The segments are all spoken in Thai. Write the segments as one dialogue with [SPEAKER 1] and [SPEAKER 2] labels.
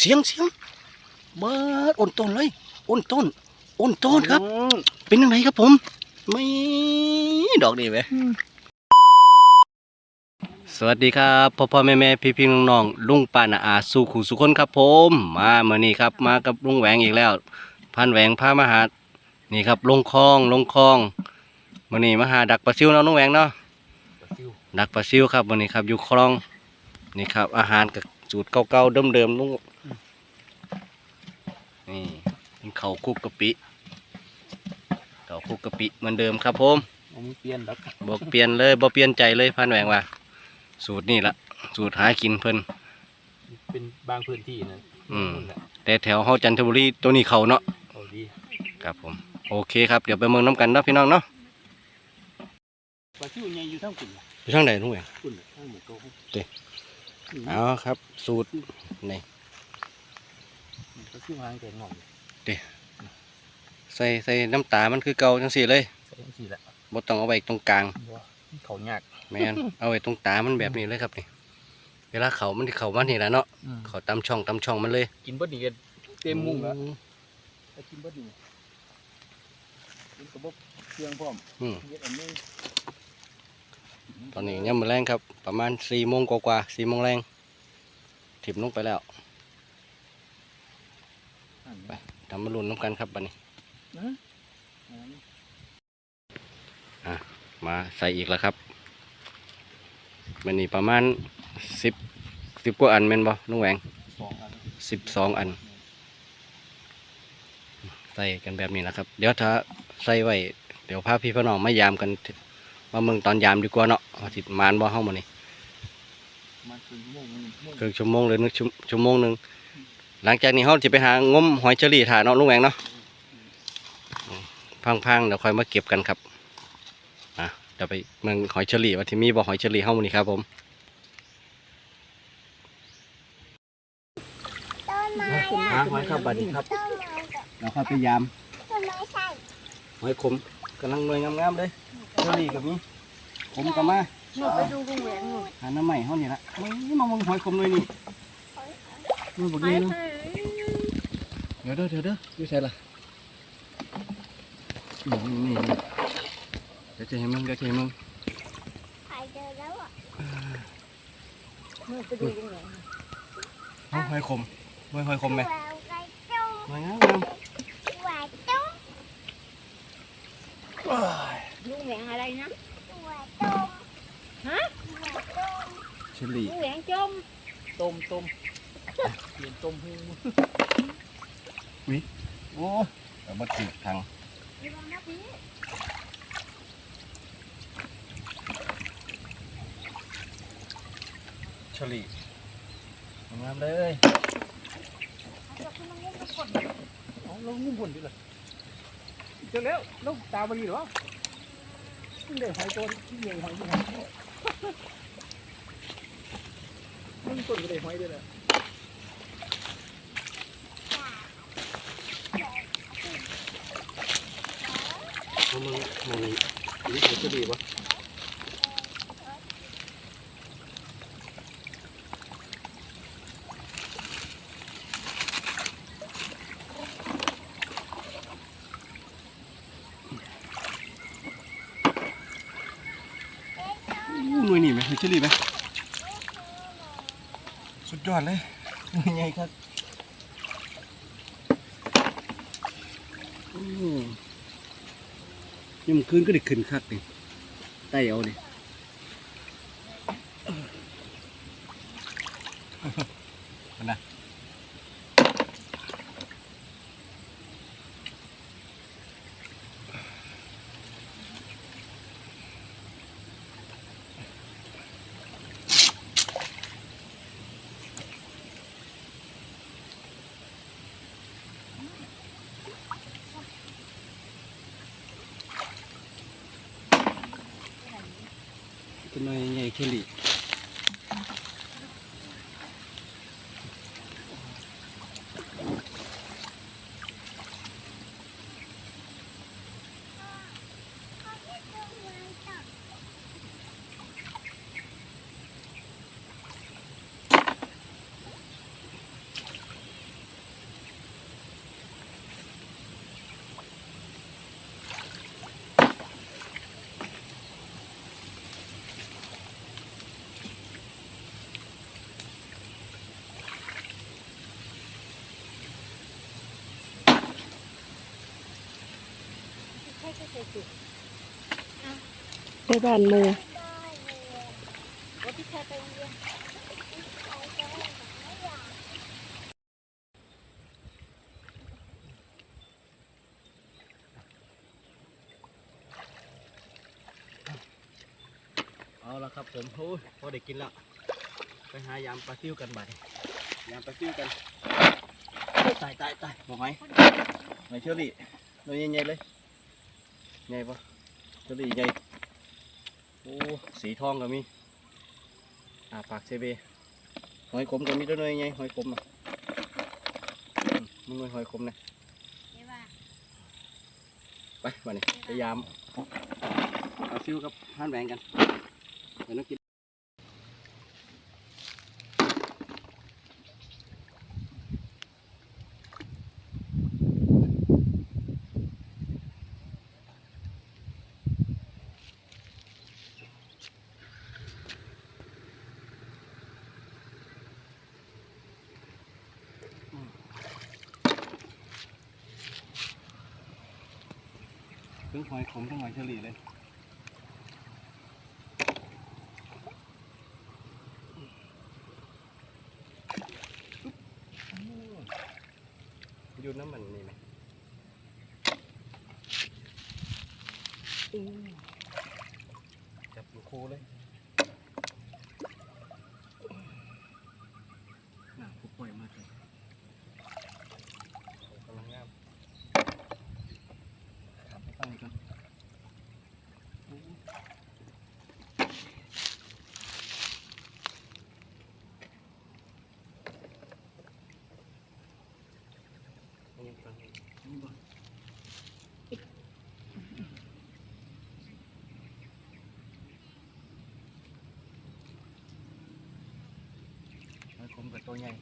[SPEAKER 1] เสียงเสียงเบิดอ้นต้นเลยอ้นต้นอ้นต้นครับ เป็นยังไงครับผมไม่ดอกดีไหมสวัสดีครับพ่อพ่อแม่แม่พี่พี่น้องน้องๆลุงป้านาอาสู่ขู่สุคนครับผม มาเมื่อนี้ครับ มากับลุงแหวงอีกแล้ว พันแหวงพามาหานี่ครับ ลงคลองลงคลองมื่อนี้มาหาดักปลาซิวเนาะลุงแหวงเนาะดักปลาซิวครับวันนี้ครับอยู่คลองนี่ครับ อาหารกับสูตรเก่าๆเดิมๆลุง นี่เป็นเขาวคลุกกะปิเขาวคลุกกะปิเหมือนเดิมครับผม
[SPEAKER 2] ผมเปลี่ยนดอก
[SPEAKER 1] บอกเปลี่ยนเลยบ่เปลี่ยนใจเลยพันแหวงว่า สูตรนี่ละสูตรหากินเพิ่น
[SPEAKER 2] เป็นบางพื้นที่นะ
[SPEAKER 1] อืม
[SPEAKER 2] นั่นแหละ
[SPEAKER 1] แต่แถวเฮาจันทบุรีตัวนี้เขาเนาะ
[SPEAKER 2] เขาดี
[SPEAKER 1] ครับผม โอเคครับเดี๋ยวไปเมืองน้ำกันเนาะพี่น้องเนาะ
[SPEAKER 2] ปลาซิวใหญ่อยู่ทั้งกุ่น
[SPEAKER 1] อยู่ทางไหนลุงแหวง
[SPEAKER 2] กุ่นทั้งหมู่เก่า
[SPEAKER 1] เด้เอาครับ สูตรนี่
[SPEAKER 2] ปลาซิวหางแก่งอก
[SPEAKER 1] ใส่ใส่น้ำตามันคือเก่าจังสี่เลย
[SPEAKER 2] ใส่ทั้งสี่แหละ
[SPEAKER 1] บ่ต้องเอาไว้ตรงกลาง
[SPEAKER 2] บ่เขายาก
[SPEAKER 1] แม่นเอาไว้ตรงตามันแบบนี้เลยครับนี่เวลาเขามันสิเขามันนี่แหละเนาะ
[SPEAKER 2] อืม
[SPEAKER 1] เขาตามช่องตามช่องมันเลย
[SPEAKER 2] กินเบดนี่ก็เต็มมุ้งแล้วถ้ากินเบดนี่กินกระบอกเครื่องพร้อม
[SPEAKER 1] อืม
[SPEAKER 2] เฮ็ดอันนี้
[SPEAKER 1] ตอนนี้ยังมือแรงครับ ประมาณสี่โมงกว่าๆสี่โมงแรง ถิบลงไปแล้ว ไปทำมาลุ้นน้ำกันครับบัดนี้
[SPEAKER 2] นะ
[SPEAKER 1] มาใส่อีกแล้วครับมันนี่ประมาณสิบสิบกว่าอันแม่นบ่ลุงแหวง
[SPEAKER 2] สองอัน
[SPEAKER 1] สิบสองอัน ใส่กันแบบนี้นะครับ เดี๋ยวถ้าใส่ไว้ เดี๋ยวพาพี่พี่น้องมายามกันมาเมืองตอนยามดีกว่าเนาะว่าสิมานบ่เฮามื้อนี้
[SPEAKER 2] มันคือมุ้งมุ้ง
[SPEAKER 1] ครึ่งชั่วโมงหรือหนึ่งชั่วชั่วโมงหนึง หลังจากนี้เฮาสิไปหางมหอยเชอรี่ถ่าเนาะลุงแหวงเนาะพังๆเดี๋ยวค่อยมาเก็บกันครับอะเดี๋ยวไปเมืองหอยเชอรี่ว่าที่มีบ่หอยเชอรี่เฮามื้อนี้ครับผม
[SPEAKER 3] ต้นไม้
[SPEAKER 1] หาหอยครับบัดนี้ครับ
[SPEAKER 3] ต้นไม้กับ
[SPEAKER 1] เราเข้าไปยาม
[SPEAKER 3] ต้นไม้ใส่
[SPEAKER 1] หอยขมกำลังหน่วยงามๆเลยเชอรี่กับนี้ขมกับมา
[SPEAKER 4] หนูไปดูลุงแหวนหนู
[SPEAKER 1] หาน้ำใหม่เฮานี่ละนี่มามองหอยขมหน่วยนี่ นี่บอกนี่เนาะเดี๋ยวเด้อเดี๋ยวเด้ออยู่ใส่ละบอกนี่นี่นี่เดี๋ยวจะให้มึงเดี๋ยวจะให้มึง
[SPEAKER 3] ใครเจอแล้วอะ
[SPEAKER 4] หนูไปดูลุงแหวน
[SPEAKER 1] เอาหอยขมหอยหอยขมไหม
[SPEAKER 3] แหววไก่จุ้ง
[SPEAKER 1] หอยงาม
[SPEAKER 3] แหววจุ้ง
[SPEAKER 4] ลุงแหวนอะไรนะ
[SPEAKER 3] แหววจุ้ง
[SPEAKER 4] ฮะ
[SPEAKER 3] แหววจุ้ง
[SPEAKER 1] เชอรี่
[SPEAKER 4] ลุงแหวนจม
[SPEAKER 2] ต้มต้ม เปลี่ยนต้มหู
[SPEAKER 1] โอ้แต่บ่ถือทาง
[SPEAKER 3] ระวังนะพี่
[SPEAKER 1] เชอรี่งามเลย
[SPEAKER 3] เอาขึ้นมาเล่นกับคน
[SPEAKER 2] เอาลงงุ้มบนดิเลยเจอแล้วลูกตาบดีหรอเดี๋ยวหอยตัวใหญ่หอยใหญ่มึงต้นก็ได้หอยด้วยแหละา
[SPEAKER 1] มึงมองนี้นี่เขาจะดีวะหน่วยนีไหมหรือเฉลี่ไหมสุดยอดเลยยังไงครับอือ ยังขึ้นก็ได้ขึ้นคักนี่ไต่เอาดินะ ตัวน้อยใหญ่แค่ลิ
[SPEAKER 5] บ้านหมู
[SPEAKER 4] ว่าพี่ชายไปโรงเอา
[SPEAKER 1] ละครับผมโอ้ยพอได้กินล้วไปหายามปลาซิวกันบ่ายยามปลาซิวกันตายตายตายบอกไหมไหนเชอรี่หน่อยใหญ่ๆเลยใหญ่ปะเชอรี่ใหญ่ โอ้สีทองก็มีอ่าปากเซเบหอยขมก็มีด้วยหน่อยใหญ่หอยขมอะมึงหน่อยหอยขมนะไปมานี่พยายามเอาฟิวกับห่านแบงกันเดี๋ยวน้องกินทั้ง หอยขมทั้งหอยเฉลี่เลย อยู่น้ำมันนี่ไหมจับอยู่คูเลยน่าผู้ป่วยมากเลยกำลังงามครับไปตั้งอีกก่อน มันคมกับตัวใหญ่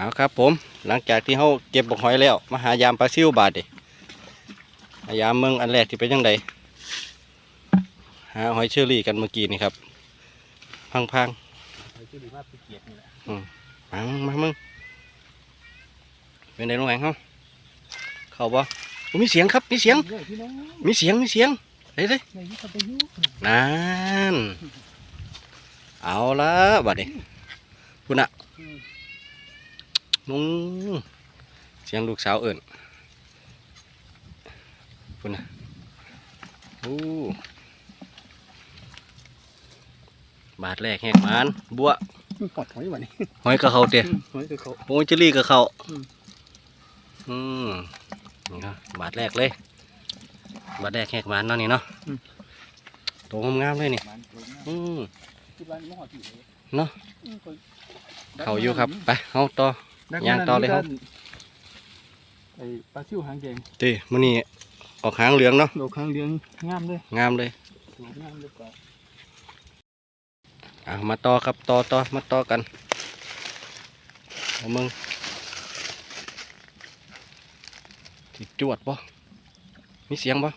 [SPEAKER 1] เอาครับผมหลังจากที่เขาเก็บบอกหอยแล้วมาหายามปลาซิวบาดดิหายามเมืองอันแรกที่เป็นยังไงหาหอยเชอรี่กันเมื่อกี้นี่ครับ พังพัง
[SPEAKER 2] หอยเชอรี่มาเกียดนี่แหละ
[SPEAKER 1] ๆมามามึงเป็นไงลุงแหวงเขาเข้าบ่โอ้มีเสียงครับมีเสียง
[SPEAKER 2] เฮ้ยพี่น้อง
[SPEAKER 1] มีเสียงมีเสียงเฮ้ยเฮ้ย
[SPEAKER 2] ในยุคปัจจุบัน
[SPEAKER 1] นั่นเอาละบัดนี้คุณอะ นุ่งเสียงลูกสาวเอิ่นคุณอะโอ้บาทแรกแหกหมานบัว
[SPEAKER 2] ปอดหอยวันนี้
[SPEAKER 1] หอยกระเขาเตี้ย
[SPEAKER 2] หอยคือเขา
[SPEAKER 1] โอ้ยเจลี่กระเขา
[SPEAKER 2] อืม
[SPEAKER 1] อืมนี่ครับบาทแรกเลย บาทแรกแหกหมานเนาะนี่เนาะตัวงามๆเลยนี่
[SPEAKER 2] มันตัวนี้
[SPEAKER 1] อืม
[SPEAKER 2] ที่บ้านมอดอยู่เลย
[SPEAKER 1] เนาะ
[SPEAKER 2] อืมคน
[SPEAKER 1] เขาอยู่ครับ ไปเอาต่อ ย่างต่อเลยครับ
[SPEAKER 2] ไอ้ปลาชิวหางแดง
[SPEAKER 1] ตีมันนี่ออกหางเหลืองเนาะ
[SPEAKER 2] ดอกหางเหลืองงามเลย
[SPEAKER 1] งามเลย
[SPEAKER 2] สวยงามเลยกว่า
[SPEAKER 1] อะมาต่อครับต่อต่อมาต่อกันเอามึงสิจวดปะมีเสียงปะ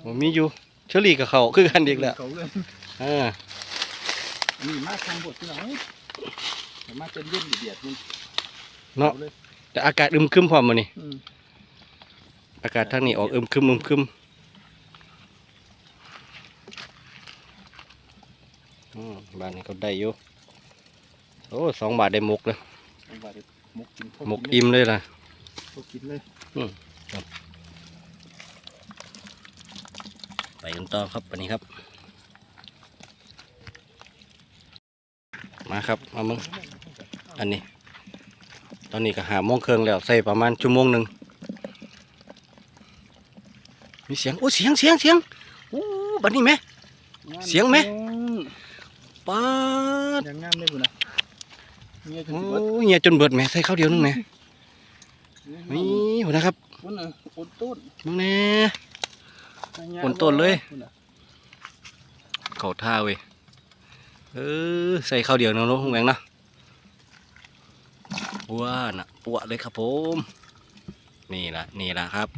[SPEAKER 1] โอ้มีอยู่เชอรี่กับเขาคือกันอีกแล้ว
[SPEAKER 2] เขาเลย
[SPEAKER 1] อ่า
[SPEAKER 2] นี่มาทางบทที่ไหน แต่มาเป็นเย็นเดียดๆนี่
[SPEAKER 1] เนาะ
[SPEAKER 2] อเลย
[SPEAKER 1] แต่อากาศอึมครึมพร้อมมานี่
[SPEAKER 2] อืม
[SPEAKER 1] อากาศทางนี้ออกอึมครึมอึมครึมอืมบ้านนี้เขาได้อยู่โอ้สองบาทได้หมกเลย
[SPEAKER 2] เอาไว้เดี๋ยวหมกกิน
[SPEAKER 1] หมกอิ่มเลยล่ะ
[SPEAKER 2] พวกกินเลย
[SPEAKER 1] ไปกันต่อครับวันนี้ครับ มาครับ มามึง อันนี้ ตอนนี้ก็หาโมงเครื่องแล้วใส่ประมาณชั่วโมงหนึ่งมีเสียงโอ้เสียงเสียงเสียงโอ้บัดนี้ไหมเสียงไหมป๊าด
[SPEAKER 2] ยังงามเลยบุญนะเมียจน
[SPEAKER 1] โอ้
[SPEAKER 2] สิเบิด
[SPEAKER 1] เงียจนเบิดไหมใส่ข้าวเดียวนึงไหมนี่หัวนะครับ
[SPEAKER 2] บุญนะอดต้น
[SPEAKER 1] มึงแน่บนต้นเลยเขาท่าเว้ยเออใส่ข้าวเดียวเนาะลุงแหวงเนาะ ว้าน่ะปวดเลยครับผม นี่ละนี่ละครับ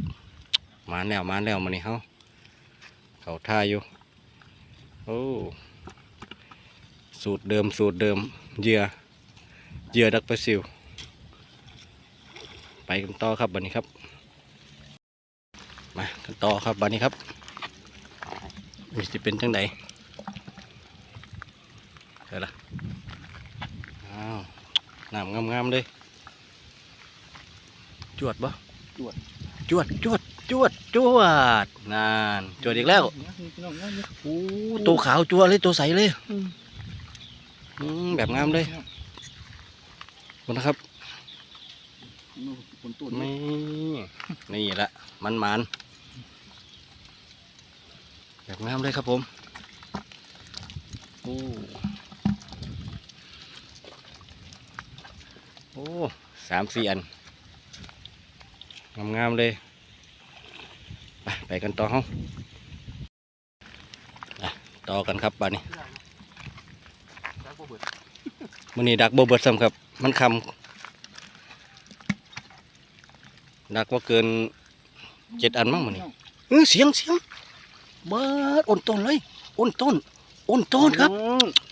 [SPEAKER 1] มาแล้วมาแล้วมานี่เขาเขาท่าอยู่ โอ้สูตรเดิมสูตรเดิมเหยื่อเหยื่อดักปลาซิว ไปกันต่อครับบันนี้ครับ มากันต่อครับบันนี้ครับมีสิเป็นจังไดเดี๋ยวละอ้าวน้ำงามๆเลย จวดบ่
[SPEAKER 2] จวด
[SPEAKER 1] จวด จวด จวด จวดนานจวดอีกแล้ว
[SPEAKER 2] พี่น้องงามเลย
[SPEAKER 1] โอ้ตัวขาวจัวเลยตัวใสเลย
[SPEAKER 2] อืม
[SPEAKER 1] อืมแบบงามเลยขอบคุณนะครับ
[SPEAKER 2] บนต้น
[SPEAKER 1] นี่นี่ละมันมันแบบงามเลยครับผมโอ้โอ้สามสี่อัน งามงามๆเลย ไปไปกันต่อเฮาอะต่อกันครับบ้านนี้
[SPEAKER 2] แล้วก็เบิด
[SPEAKER 1] มันนี้ดักโบเบิดซ้ำครับ มันคำดักว่าเกินเจ็ดอันมั้งมันนี่เออเสียงเสียงเบิดอ่อนต้นเลยอ่อนต้นอ่อนต้นครับ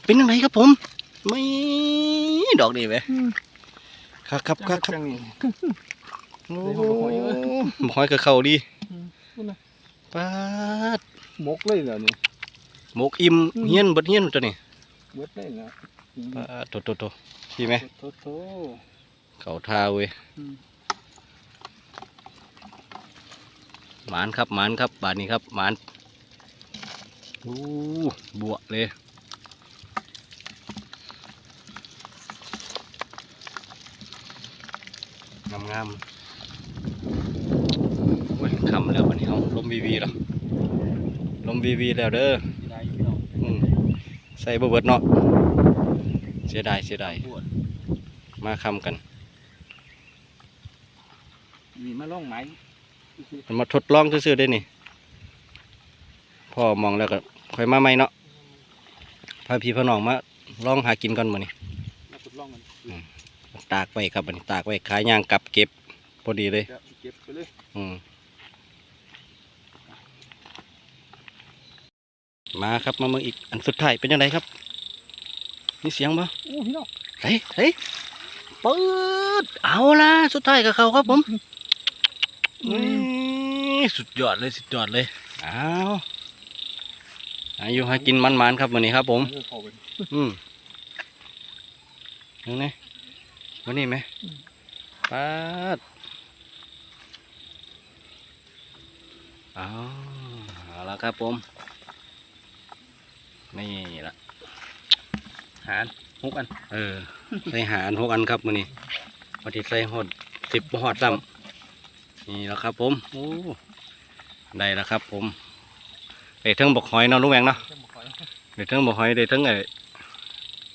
[SPEAKER 1] เป็นยังไงครับผม ไม่ดอกนี่ไหมครับครับครับครับ
[SPEAKER 2] จังนี่
[SPEAKER 1] โอ้
[SPEAKER 2] เดี๋ยว
[SPEAKER 1] โห
[SPEAKER 2] เขาบอกหอยเว้ย
[SPEAKER 1] บอกหอยกับเขาดี
[SPEAKER 2] อืมพูดนะ
[SPEAKER 1] ปาด
[SPEAKER 2] มกเลยเหรอนี่
[SPEAKER 1] หมกอิ่ม
[SPEAKER 2] อืม
[SPEAKER 1] เฮียนเบดเฮียนตัวนี้
[SPEAKER 2] เบิดเลยนะอืม
[SPEAKER 1] ปาดโตโตโตพี่ไหม
[SPEAKER 2] โถโถ
[SPEAKER 1] เขาทาเว้ย
[SPEAKER 2] อืม
[SPEAKER 1] หมานครับหมานครับบาทนี้ครับหมานโอ้บวเลยงามงามๆโอ้ยคำแล้ววันนี้เขาลม วีวีแล้วลมวีวีแล้วเด้อ
[SPEAKER 2] ได้อยู่พี่น้อง
[SPEAKER 1] อืมใส่บเบิดเนาะเสียดายเสียดาย
[SPEAKER 2] ปวด
[SPEAKER 1] มาคำกัน
[SPEAKER 2] มีมาล่องไม้
[SPEAKER 1] มันมาทดลองซื่อๆได้นี่พ่อมองแล้วก็ค่อยมาใหม่เนาะพาพี่พ่อน้องมาลองหากินก่อนมื้อนี้
[SPEAKER 2] มาทดลองมัน
[SPEAKER 1] ตากไว้ครับบัดนี้ตากไว้ขายย่างกลับเก็บพอดีเลย
[SPEAKER 2] เดี๋ยวเก็บไปเลย
[SPEAKER 1] อืม มาครับมาเมืองอีกอันสุดท้ายเป็นยังไงครับมีเสียงบ่
[SPEAKER 2] โอ้พี่น้อง
[SPEAKER 1] เฮ้ยเฮ้ยเปิดเอาละสุดท้ายกับเขาครับผมนี่สุดยอดเลยสุดยอดเลยเอาอายุหากินมันๆครับวันนี้ครับ ผม
[SPEAKER 2] เออเข้าไป
[SPEAKER 1] อืมยังไงวันนี้ไหมปัดเอาเอาละครับผม นี่ละ
[SPEAKER 2] หารหกอัน
[SPEAKER 1] เออ ใส่หารหกอันครับมือนี้พอดีใส่หดสิบหอดซ้ำนี่แล้วครับ ผมโอ้ได้แล้วครับ ผมเด็ดทั้งบกหอยเนาะลุงแวงเนาะ
[SPEAKER 2] เจ้าหมกหอย
[SPEAKER 1] เด็ดทั้งบกหอยเด็ดทั้งไอ้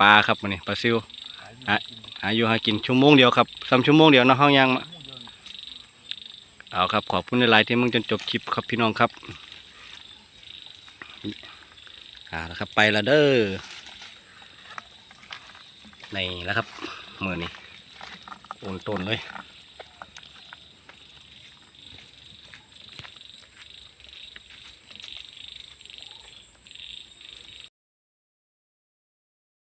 [SPEAKER 1] ปลาครับมือนี้ปลาซิว
[SPEAKER 2] หา
[SPEAKER 1] หาอยู่หากินชั่วโมงเดียวครับสามชั่วโมงเดียวเนาะห้องยางมาเอาครับขอบคุณในไลน์ที่มึงจนจบคลิปครับพี่น้องครับ อ่าแล้วครับไปละเด้อนี่แล้วครับมือนี้โอนต้นเลย